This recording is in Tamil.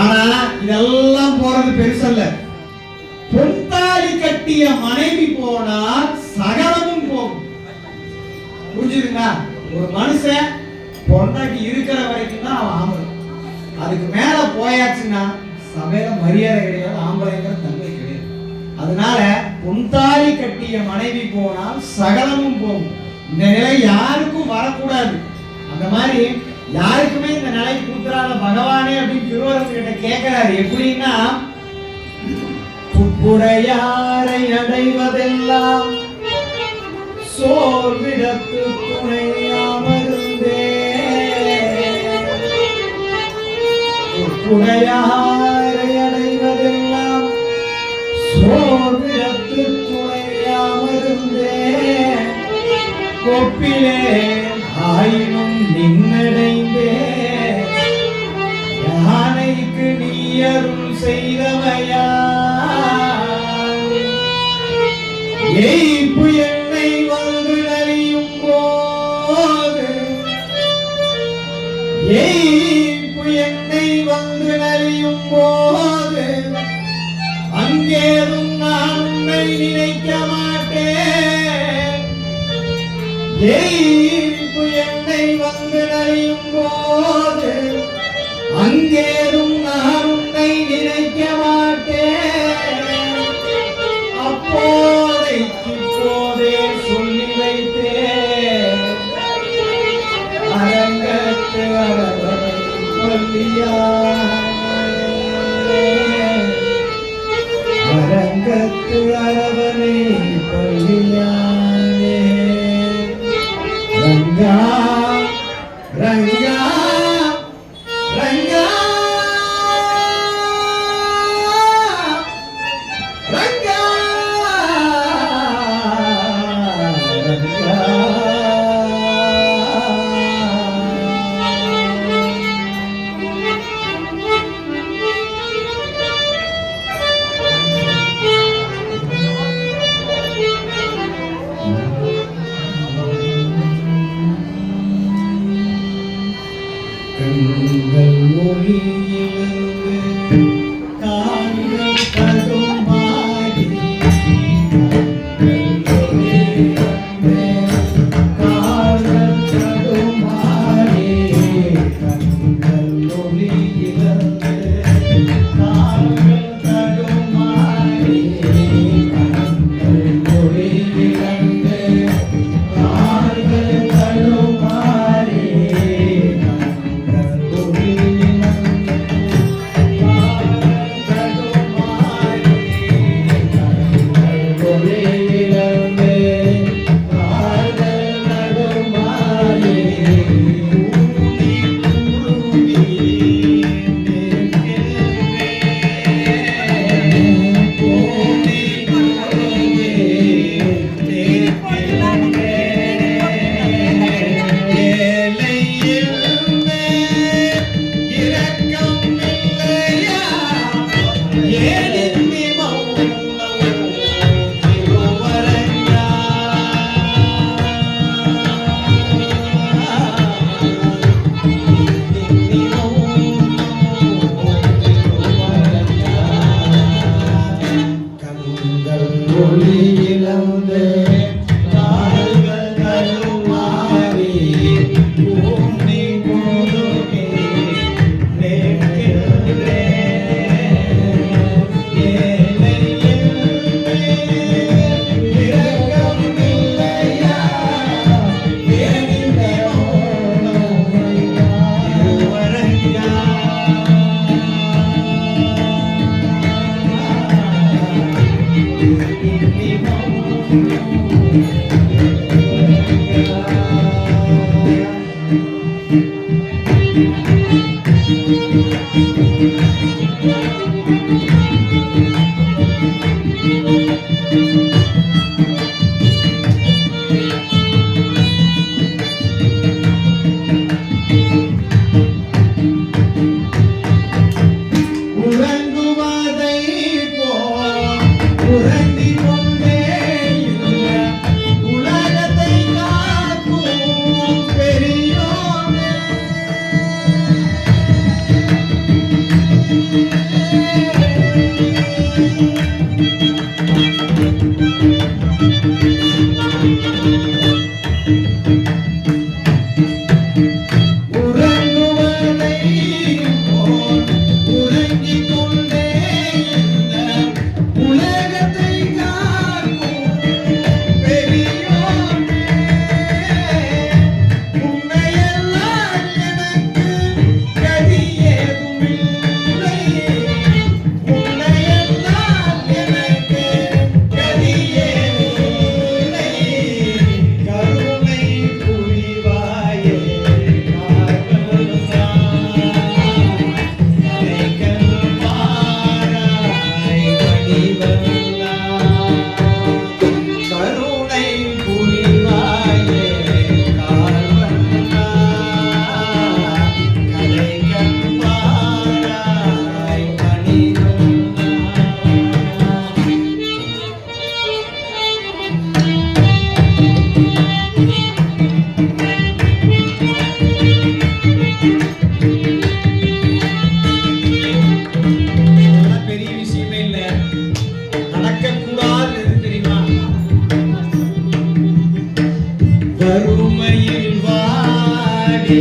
ஆனா இதெல்லாம் போறது பெருசல்ல பொன்தாலி கட்டிய மனைவி போனா சகலமும் போகும். புரிஞ்சுதுங்களா? ஒரு மனுஷன் பொண்டாட்டி இருக்கிற வரைக்கும் தான் அவன் ஆம்பளை. அதுக்கு மேல போயாச்சுன்னா சபையில மரியாதை கிடையாது ஆம்பளைங்கிற தன்மை கிடையாது. அதனால பொன்தாலி கட்டிய மனைவி போனால் சகலமும் போகும். இந்த நிலை யாருக்கும் வரக்கூடாது. அந்த மாதிரி யாருக்குமே இந்த நிலை கூத்துறாத பகவானே அப்படின்னு திருவரசு கிட்ட கேட்கிறாரு எப்படின்னா புப்புடையாரை அடைவதெல்லாம் சோர்விடத்து துணையாமருந்தே. புப்புடையார் எய்ப்பு என்னை வந்து நலியும் போது. எய்ப்பு என்னை வந்து நலியும் போது. அங்கேதும் நான் உன்னை நினைக்க மாட்டேன். என்னை வந்து நலியும் போது. அங்கேதும் அரங்கத்து அரவணை பள்ளியானே Ranga I Kali, Kali, Kali. கண்கள் Thank you. கருமையில் வாடி